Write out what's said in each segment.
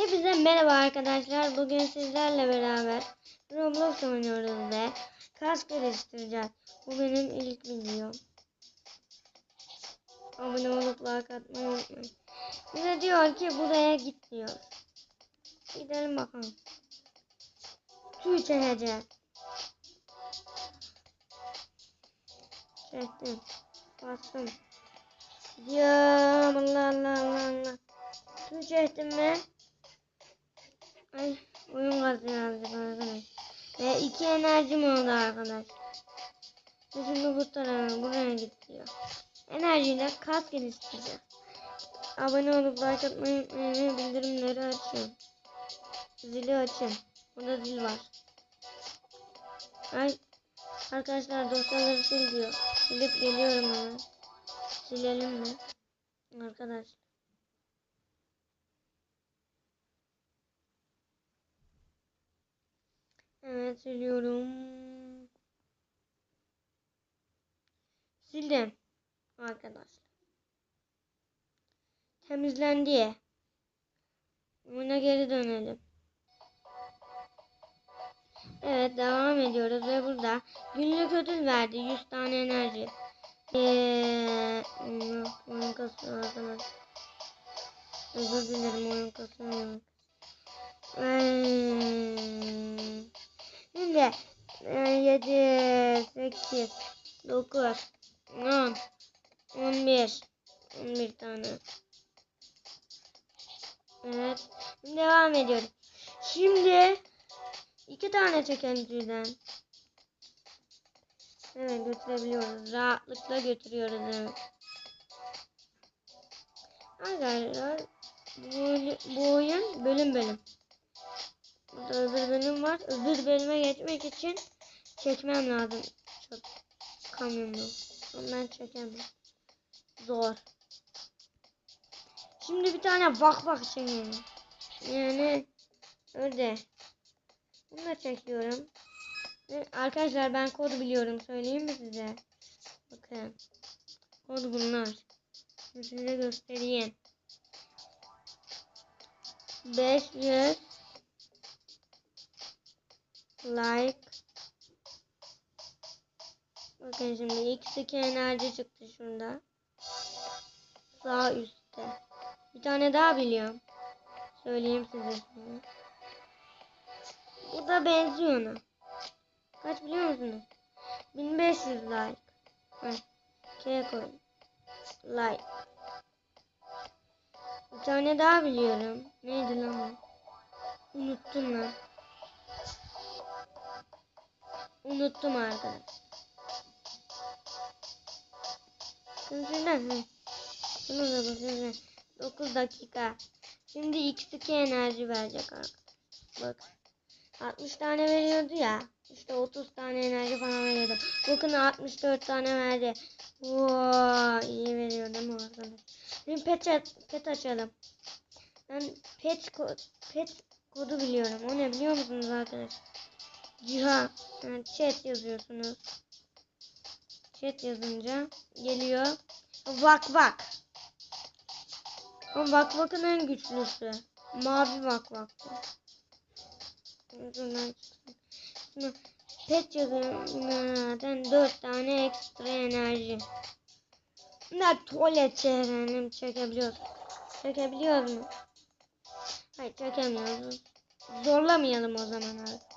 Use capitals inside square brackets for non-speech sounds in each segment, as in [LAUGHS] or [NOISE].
Hepinize merhaba arkadaşlar. Bugün sizlerle beraber Roblox oynuyoruz ve kas geliştireceğiz. Bu benim ilk videom. Abone olup like atmayı unutmayın. Bize diyor ki buraya git diyor. Gidelim bakalım. Tüy çekeceğiz. Çektim. Bastım. Gidiyorum. Allah Allah Allah Allah. Tüy çektim mi? Ay oyun gazı yazdık arkadaş. Ve iki enerjim oldu arkadaş. Ve Şimdi bu tarafa buraya gidiyor. Enerjiyle kas geliştireceğiz. Abone olup like atmayı unutmayın bildirimleri açın. Zili açın. Burada zil var. Ay arkadaşlar dosyaları sil diyor. Silip geliyorum hemen. Silelim mi? Arkadaş. Evet siliyorum. Sildim. Arkadaşlar. Temizlendi. Buna geri dönelim. Evet devam ediyoruz ve burada günlük ödül verdi 100 tane enerji. Eee oyun kasıyor arkadaşlar. Özür dilerim oyun kasıyor. Hmm. Şimdi 7, 8, 9, 10, 11, 11 tane. Evet. Devam ediyoruz. Şimdi iki tane tüyden. Evet götürebiliyoruz. Rahatlıkla götürüyoruz evet. Arkadaşlar bu, bu oyun bölüm bölüm. Burada öbür bölüm var. Öbür bölüme geçmek için çekmem lazım. Çok kamyonu. Ondan çekemem. Zor. Şimdi bir tane bak bak çekelim. Yani öyle. Bunu da çekiyorum. Arkadaşlar ben kod biliyorum. Söyleyeyim mi size? Bakın. Kod bunlar. Size göstereyim. 500 like Bakın şimdi x2 enerji çıktı şurada. Sağ üstte. Bir tane daha biliyorum. Söyleyeyim size şimdi. Bu da benziyor ona. Kaç biliyor musunuz? 1500 like. Heh. K koy. Like. Bir tane daha biliyorum. Neydi lan bu? Unuttum lan. Unuttum arkadaş. Şuradan. Bunu da bakın. 9 dakika. Şimdi x2 enerji verecek arkadaş. Bak. 60 tane veriyordu ya. İşte 30 tane enerji falan veriyordu. Bakın 64 tane verdi. Wow, iyi veriyor değil mi arkadaş? Şimdi pet, pet açalım. Ben pet, pet kodu biliyorum. O ne biliyor musunuz arkadaş? Ciha. Yani chat yazıyorsunuz. Chat yazınca geliyor. Vak vak. O vak vakın en güçlüsü. Mavi vak vak. Pet yazılardan 4 tane ekstra enerji. Bunlar tuvalet çehrenim çekebiliyoruz. Çekebiliyoruz mu? Hayır çekemiyoruz. Zorlamayalım o zaman abi.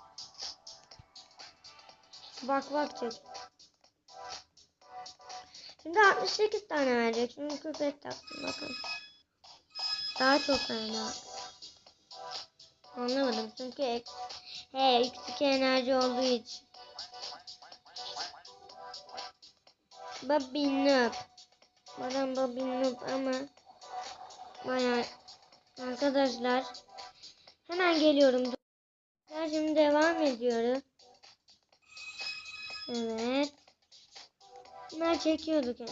Bak bak çek. Şimdi 68 tane verecek. Şimdi köpek taktım bakın. Daha çok verdi. Anlamadım çünkü X, he, X2 enerji olduğu için. Bobby Noob. Bana Bobby Noob ama bayağı arkadaşlar hemen geliyorum. Şimdi devam ediyoruz. Evet. Bunlar çekiyorduk yani.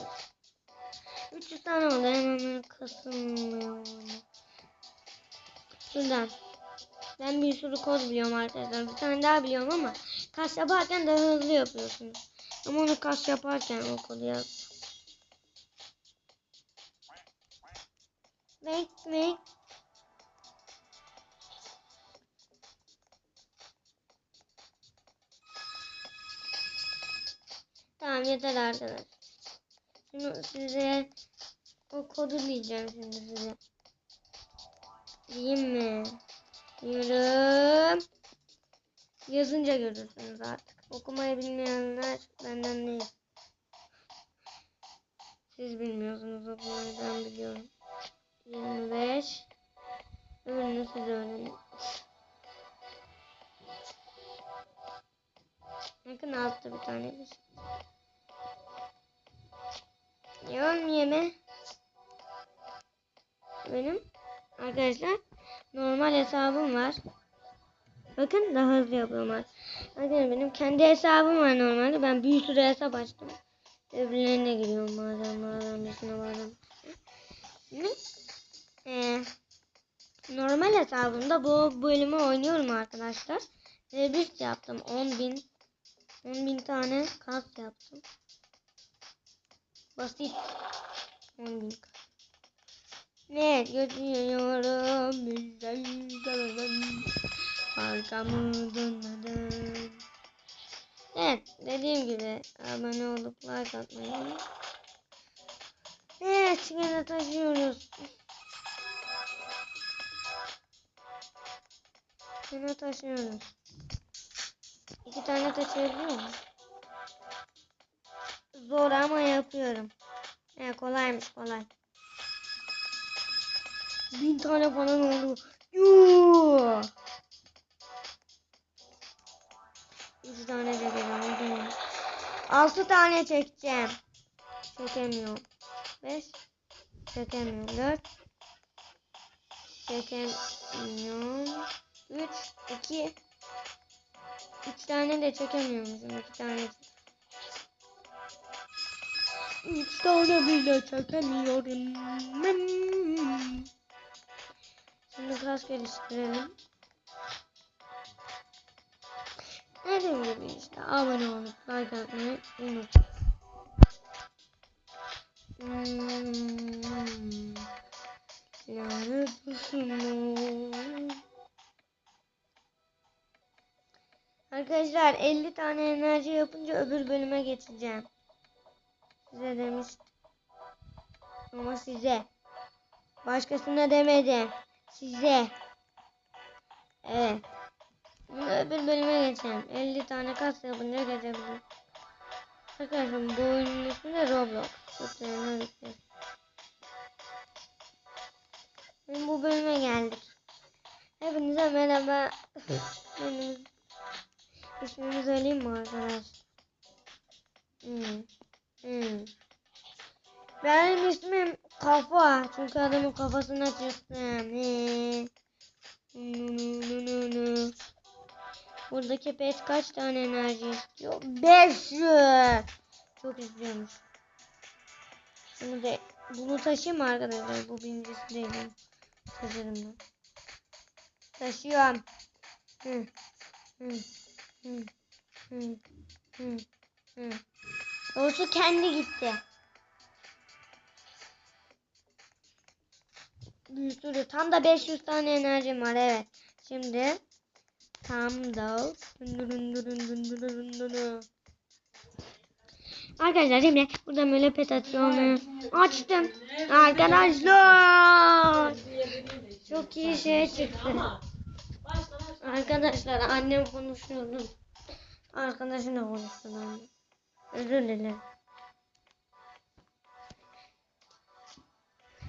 300 tane oldu hemen kasılmıyor. Şuradan. Ben bir sürü kod biliyorum arkadaşlar. Bir tane daha biliyorum ama kas yaparken daha hızlı yapıyorsunuz. Ama onu kas yaparken o kodu yaz. Wait, wait. Yeter arkadaşlar. Şimdi size o kodu diyeceğim şimdi size. Diyeyim mi? Diyorum. Yazınca görürsünüz artık. Okumayı bilmeyenler benden değil. Siz bilmiyorsunuz okumayı ben biliyorum. 25 Öbürünü siz öğrenin. Bakın altta bir tane bir. Yan yeme. Benim arkadaşlar normal hesabım var. Bakın daha hızlı yapıyorum artık. Bakın benim kendi hesabım var normalde. Ben bir sürü hesap açtım. Öbürlerine giriyorum bazen bazen birisine bazen. Ne? Ee, normal hesabımda bu bölümü oynuyorum arkadaşlar. Ve bir yaptım 10.000 10.000 tane kart yaptım. Basit. 10.000 kart. Ne götürüyorum güzelden arkamı dönmeden. Evet dediğim gibi abone olup like atmayı. Evet gene taşıyoruz. Gene taşıyoruz. İki tane taşıyabiliyor muyum? Zor ama yapıyorum. Evet kolaymış kolay. Bin tane falan oldu. Yuuu. Üç tane çekeceğim. Altı tane çekeceğim. Çekemiyorum. Beş. Çekemiyorum. Dört. Çekemiyorum. Üç. iki. Üç tane de çekemiyormuşum. İki tane. Üç tane bile çekemiyorum. Şimdi kas geliştirelim. Dediğim gibi işte abone olup like atmayı unutmayın. Hmm. Arkadaşlar 50 tane enerji yapınca öbür bölüme geçeceğim. Size demiştim. Ama size. Başkasına demedim. Size. Evet. Bunu öbür bölüme geçelim. 50 tane kas yapınca geçebilirim. Arkadaşlar bu oyunun ismi de Roblox. Şimdi bu bölüme geldik. Hepinize merhaba. [LAUGHS] Benim ismimi söyleyeyim mi arkadaşlar? Hmm. Hmm. Benim ismim Kafa. Çünkü adamın kafasına çıktım. He. Buradaki pet kaç tane enerji istiyor? 500. Çok istiyormuş. Bunu da bunu taşıyayım mı arkadaşlar? Bu birincisi değil. Taşırım ben. Taşıyorum. Hı. Hı. Hı. Hı. Hı. Hı. Doğrusu kendi gitti. Bir. Tam da 500 tane enerjim var evet. Şimdi tam da Arkadaşlar şimdi burada böyle pet atıyorum. Açtım. Arkadaşlar. Çok iyi şey çıktı. Arkadaşlar annem konuşuyordu. Arkadaşımla konuştu. Özür dilerim.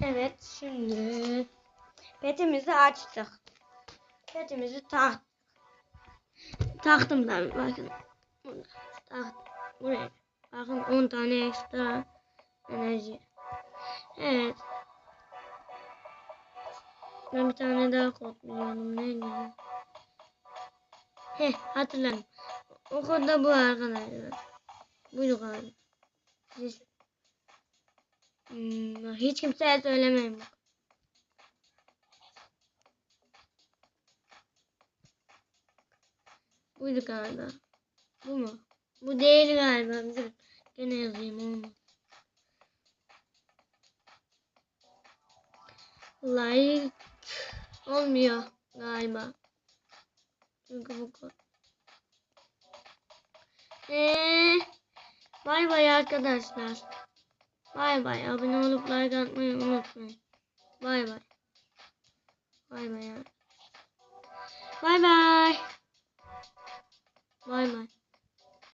Evet şimdi petimizi açtık. Petimizi tak taktım ben bakın. Taktım. Buraya. Bakın 10 tane ekstra enerji. Evet. Ben bir tane daha kod biliyordum. Neydi? Heh hatırladım. O kod da bu arkadaşlar. Buydu galiba. Hiç, hmm, hiç kimseye söylemeyin bak. Buydu galiba. Bu mu? Bu değil galiba. Dur. Gene yazayım olmaz. Like olmuyor galiba. Çünkü bu. Eee Bay bay arkadaşlar. Bay bay. Abone olup like atmayı unutmayın. Bay bay. Bay bay. Bay bay. Bay bay.